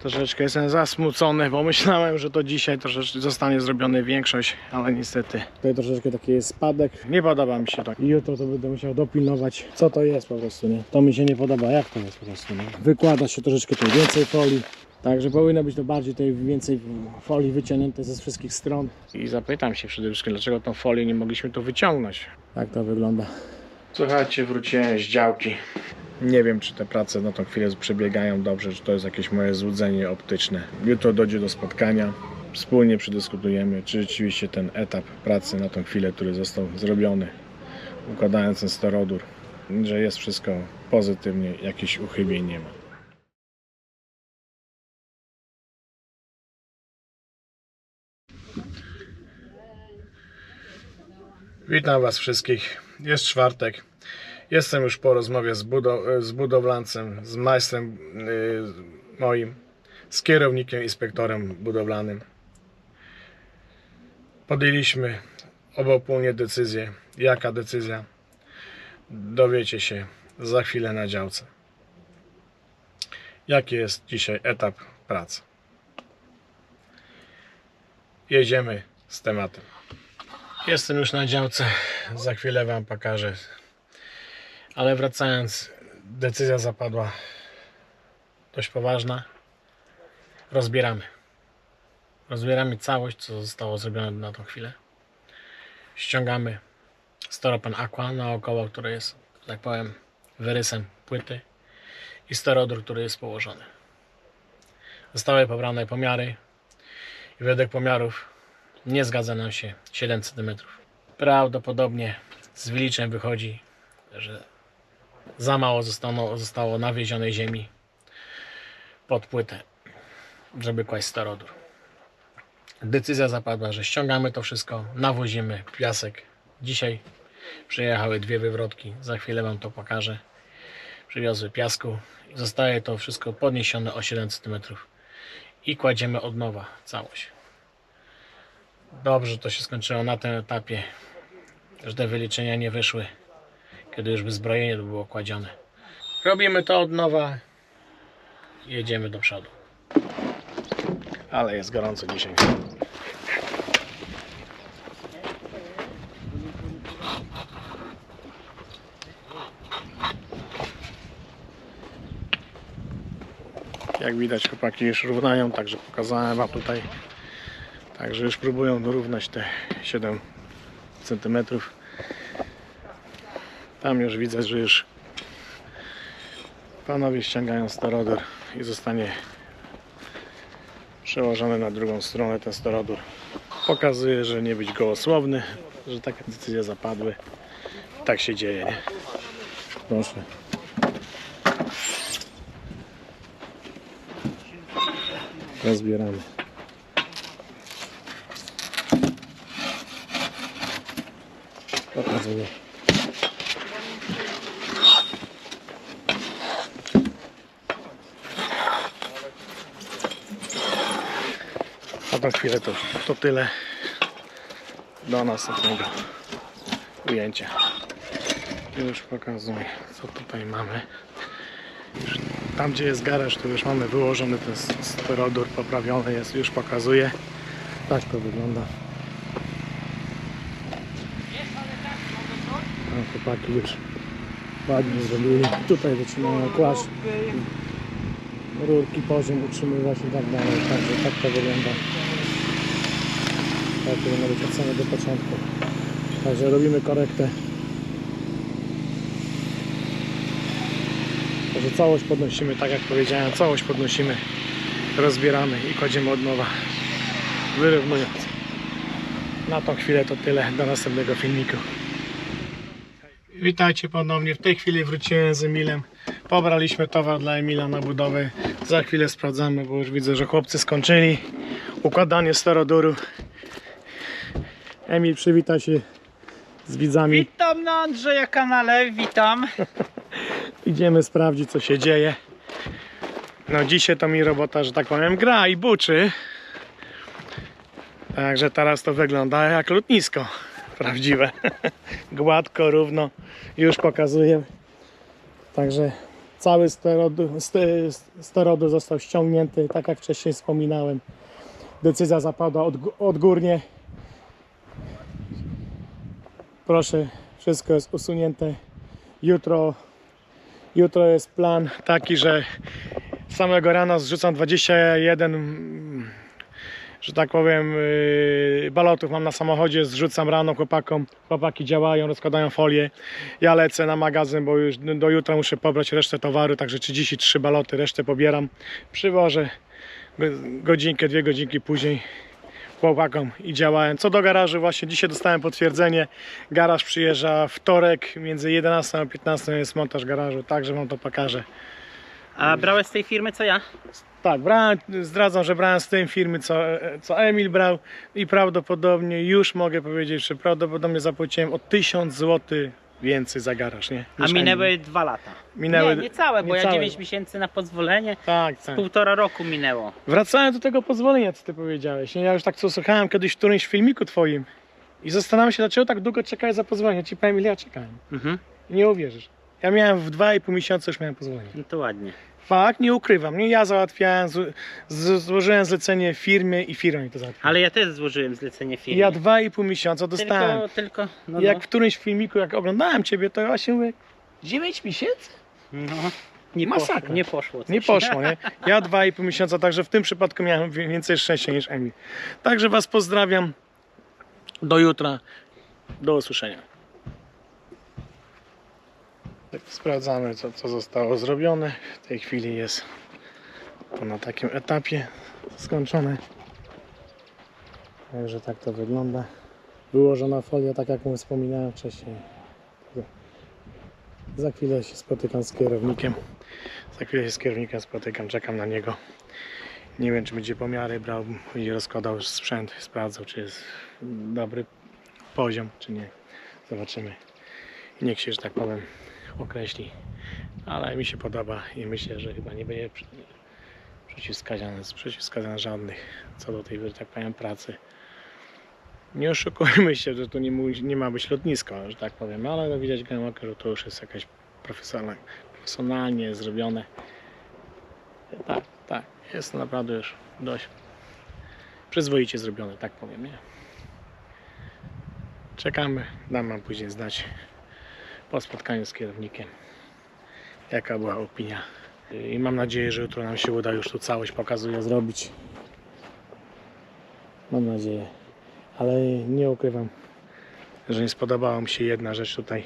Troszeczkę jestem zasmucony, bo myślałem, że to dzisiaj troszeczkę zostanie zrobione większość, ale niestety tutaj troszeczkę taki jest spadek. Nie podoba mi się to. I jutro to będę musiał dopilnować, co to jest po prostu, nie? To mi się nie podoba, jak to jest po prostu, nie? Wykłada się troszeczkę więcej folii. Także powinno być to bardziej tej więcej folii wyciągnięte ze wszystkich stron. I zapytam się przede wszystkim, dlaczego tą folię nie mogliśmy tu wyciągnąć. Tak to wygląda. Słuchajcie, wróciłem z działki. Nie wiem, czy te prace na tą chwilę przebiegają dobrze, czy to jest jakieś moje złudzenie optyczne. Jutro dojdzie do spotkania. Wspólnie przedyskutujemy, czy rzeczywiście ten etap pracy na tą chwilę, który został zrobiony, układając ten sterodur, że jest wszystko pozytywnie, jakichś uchybień nie ma. Witam Was wszystkich. Jest czwartek. Jestem już po rozmowie z, budo- z budowlancem, z majstrem yy, moim, z kierownikiem, inspektorem budowlanym. Podjęliśmy obopólnie decyzję. Jaka decyzja? Dowiecie się za chwilę na działce. Jaki jest dzisiaj etap pracy? Jedziemy z tematem. Jestem już na działce, za chwilę Wam pokażę. Ale wracając, decyzja zapadła dość poważna. Rozbieramy. Rozbieramy całość, co zostało zrobione na tą chwilę. Ściągamy storopan aqua naokoło, który jest, tak powiem, wyrysem płyty i sterodur, który jest położony. Zostały pobrane pomiary i według pomiarów nie zgadza nam się 7 cm. Prawdopodobnie z wyliczeń wychodzi, że za mało zostało, zostało nawiezionej ziemi pod płytę, żeby kłaść sterodur. Decyzja zapadła, że ściągamy to wszystko, nawozimy piasek. Dzisiaj przyjechały dwie wywrotki, za chwilę Wam to pokażę. Przywiozły piasku. Zostaje to wszystko podniesione o 7 cm i kładziemy od nowa całość. Dobrze to się skończyło na tym etapie, że te wyliczenia nie wyszły, kiedy już by zbrojenie było kładzione. Robimy to od nowa jedziemy do przodu. Ale jest gorąco dzisiaj. Jak widać chłopaki już równają, także pokazałem wam tutaj Także już próbują dorównać te 7 cm. Tam już widzę, że już panowie ściągają sterodur i zostanie przełożony na drugą stronę ten sterodur. Pokazuje, że nie być gołosłowny, że takie decyzje zapadły. Tak się dzieje, nie? Proszę. Rozbieramy. Pokazuję. Na tą chwilę to, to tyle do następnego ujęcia. Już pokazuję, co tutaj mamy. Już Tam, gdzie jest garaż, to już mamy wyłożony ten sterodur, poprawiony jest, już pokazuję. Tak to wygląda. A chłopaki już ładnie zrobili. Tutaj zaczynają kłaść rurki, poziom utrzymywać i tak dalej. Także tak to wygląda. Tak powinno być od samego początku. Także robimy korektę. Także całość podnosimy, tak jak powiedziałem, całość podnosimy, rozbieramy i kładziemy od nowa, wyrównując. Na tą chwilę to tyle, do następnego filmiku. Witajcie ponownie. W tej chwili wróciłem z Emilem. Pobraliśmy towar dla Emila na budowę. Za chwilę sprawdzamy, bo już widzę, że chłopcy skończyli układanie steroduru. Emil przywita się z widzami. Witam na Andrzeja kanale, witam. Idziemy sprawdzić, co się dzieje. No dzisiaj to mi robota, że tak powiem, gra i buczy. Także teraz to wygląda jak lotnisko prawdziwe. Gładko, równo. Już pokazuję. Także cały sterodu, st- sterodu został ściągnięty, tak jak wcześniej wspominałem. Decyzja zapadła odg- odgórnie. Proszę, wszystko jest usunięte. Jutro, jutro jest plan taki, że samego rana zrzucam 21 mm, że tak powiem, yy, balotów mam na samochodzie, zrzucam rano chłopakom, chłopaki działają, rozkładają folię, ja lecę na magazyn, bo już do jutra muszę pobrać resztę towaru, także 33 baloty, resztę pobieram, przywożę go- godzinkę, dwie godzinki później chłopakom i działałem. Co do garażu, właśnie dzisiaj dostałem potwierdzenie, garaż przyjeżdża wtorek, między 11 a 15 jest montaż garażu, także wam to pokażę. A brałeś z tej firmy co ja? Tak, brałem, zdradzam, że brałem z tej firmy, co, co Emil brał i prawdopodobnie już mogę powiedzieć, że prawdopodobnie zapłaciłem o 1000 zł więcej za garaż, nie? A Niż minęły Emil. dwa lata. Minęły- Nie, nie całe, bo ja niecałe. 9 miesięcy na pozwolenie, Tak, tak. półtora roku minęło. Wracając do tego pozwolenia, co ty powiedziałeś. Nie? Ja już tak co słuchałem kiedyś w którymś filmiku twoim i zastanawiam się, dlaczego tak długo czekałeś za pozwolenie. Ci powiem, ile ja czekałem. Mhm. Nie uwierzysz. Ja miałem w 2,5 miesiąca już miałem pozwolenie. No to ładnie. Fakt, nie ukrywam. Nie ja załatwiałem, z, z, złożyłem zlecenie firmie i firma mi to załatwiła. Ale ja też złożyłem zlecenie firmie. Ja 2,5 miesiąca dostałem. Tylko, tylko, no, jak no. w którymś filmiku, jak oglądałem ciebie, to ja się mówię, 9 miesięcy? no. Nie, Masakra. poszło, nie poszło. Nie coś. poszło, nie? Ja 2,5 miesiąca, także w tym przypadku miałem więcej szczęścia niż Emil. Także Was pozdrawiam. Do jutra. Do usłyszenia. Tak, Sprawdzamy, co, co zostało zrobione. W tej chwili jest to na takim etapie skończone. Także tak to wygląda. Wyłożona folia, tak jak mu wspominałem wcześniej. Za chwilę się spotykam z kierownikiem. Za chwilę się z kierownikiem spotykam, czekam na niego. Nie wiem, czy będzie pomiary brał i rozkładał sprzęt, sprawdzał, czy jest dobry poziom, czy nie. Zobaczymy. I niech się, że tak powiem, określi. Ale mi się podoba i myślę, że chyba nie będzie przeciwwskazań, przeciwwskazań żadnych co do tej, że tak powiem, pracy. Nie oszukujmy się, że tu nie, nie ma być lotnisko, że tak powiem, ale no widać okiem, że to już jest jakaś profesjonalna, profesjonalnie zrobione. Tak, tak, jest to naprawdę już dość przyzwoicie zrobione, tak powiem, nie? Czekamy, dam wam później znać po spotkaniu z kierownikiem, jaka była opinia. I mam nadzieję, że jutro nam się uda już tu całość pokazuje zrobić. Mam nadzieję, ale nie ukrywam, że nie spodobała mi się jedna rzecz tutaj,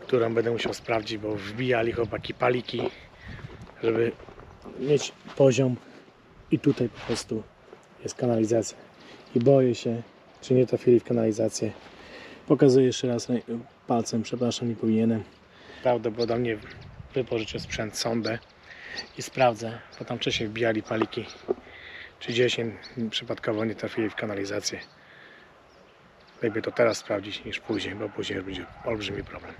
którą będę musiał sprawdzić, bo wbijali chłopaki paliki, żeby mieć poziom i tutaj po prostu jest kanalizacja. I boję się, czy nie trafili w kanalizację. Pokazuję jeszcze raz palcem, przepraszam, nie powinienem. Prawdopodobnie wypożyczę sprzęt, sondę i sprawdzę, bo tam wcześniej wbijali paliki, czy gdzieś im przypadkowo nie trafili w kanalizację. Lepiej to teraz sprawdzić niż później, bo później będzie olbrzymi problem.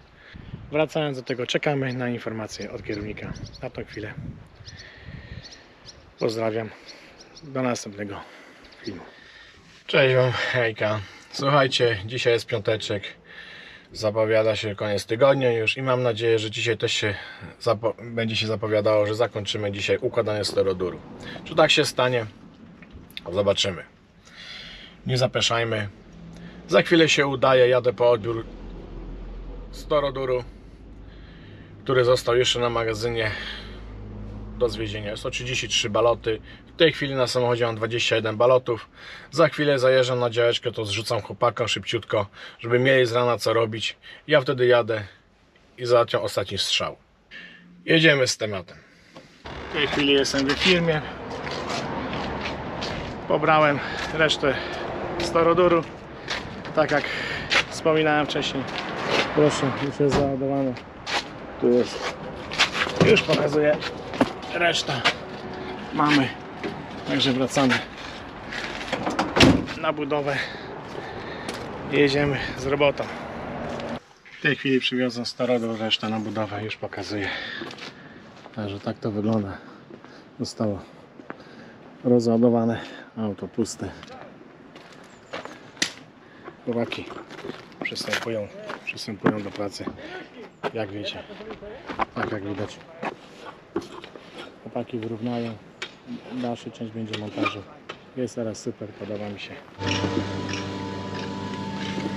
Wracając do tego, czekamy na informacje od kierownika. Na tą chwilę. Pozdrawiam. Do następnego filmu. Cześć wam, hejka. Słuchajcie, dzisiaj jest piąteczek. Zapowiada się koniec tygodnia już i mam nadzieję, że dzisiaj też się będzie się zapowiadało, że zakończymy dzisiaj układanie steroduru. Czy tak się stanie? Zobaczymy. Nie zapeszajmy. Za chwilę się udaje, jadę po odbiór steroduru, który został jeszcze na magazynie do zwiezienia. Jest to 33 baloty. W tej chwili na samochodzie mam 21 balotów. Za chwilę zajeżdżam na działeczkę, to zrzucam chłopakom szybciutko, żeby mieli z rana co robić. Ja wtedy jadę i załatwiam ostatni strzał. Jedziemy z tematem. W tej chwili jestem w firmie. Pobrałem resztę staroduru. Tak jak wspominałem wcześniej. Proszę, już jest załadowane. Tu jest. Już pokazuję. Reszta mamy. Także wracamy na budowę. Jedziemy z robotą. W tej chwili przywiozłem starodór, resztę na budowę. Już pokazuję. Także tak to wygląda. Zostało rozładowane, auto puste. Chłopaki przystępują, przystępują do pracy. jak wiecie. Tak jak widać. Chłopaki wyrównają. Dalsza część będzie montażu. Jest teraz super, podoba mi się.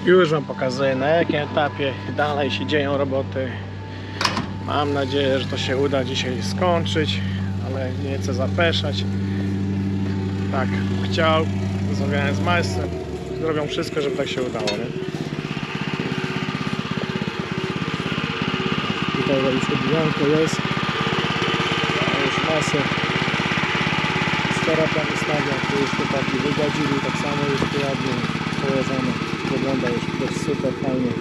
Już Wam pokazuję na jakim etapie dalej się dzieją roboty. Mam nadzieję, że to się uda dzisiaj skończyć, ale nie chcę zapeszać. Tak, chciał, rozmawiałem z majstrem, zrobią wszystko, żeby tak się udało. Nie? Tutaj już odbijanko jest. A już masę starata wystawia, tu już chłopaki wygadzili, tak samo jest tu ładnie położone. Wygląda już też super fajnie.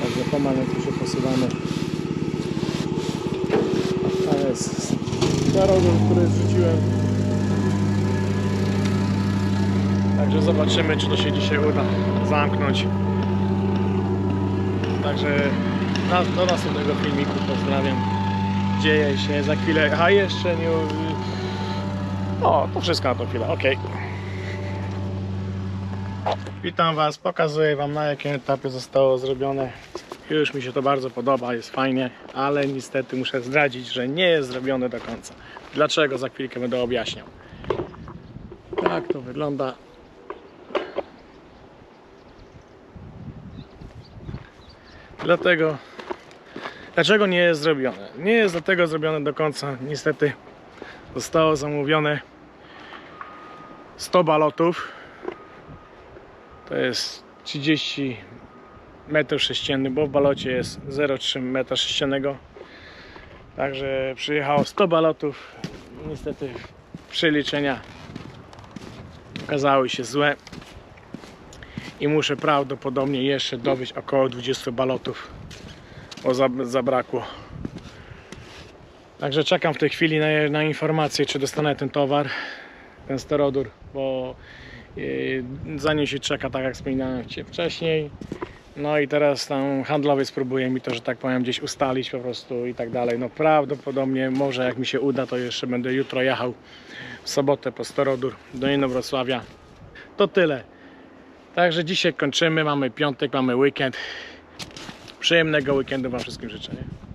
Także pomalutku się posuwamy. A jest zarodek, który zrzuciłem. Także zobaczymy, czy to się dzisiaj uda zamknąć. Także do następnego filmiku pozdrawiam. Dzieje się za chwilę. A jeszcze nie. O, to wszystko na tą chwilę. Ok. Witam Was, pokazuję Wam na jakim etapie zostało zrobione. Już mi się to bardzo podoba, jest fajnie, ale niestety muszę zdradzić, że nie jest zrobione do końca. Dlaczego za chwilkę będę objaśniał. Tak to wygląda. Dlatego, dlaczego nie jest zrobione? Nie jest dlatego zrobione do końca. Niestety zostało zamówione 100 balotów. To jest 30 metrów sześciennych, bo w balocie jest 0,3 metra sześciennego. Także przyjechało 100 balotów. Niestety przeliczenia okazały się złe. I muszę prawdopodobnie jeszcze dobyć około 20 balotów, zab- zabrakło. Także czekam w tej chwili na, na informację, czy dostanę ten towar, ten sterodur, bo yy, za nim się czeka, tak jak wspominałem wcześniej. No i teraz tam handlowiec próbuje mi to, że tak powiem, gdzieś ustalić po prostu i tak dalej. No prawdopodobnie, może jak mi się uda, to jeszcze będę jutro jechał w sobotę po sterodur do Inowrocławia. To tyle. Także dzisiaj kończymy, mamy piątek, mamy weekend. Przyjemnego weekendu Wam wszystkim życzę. Nie?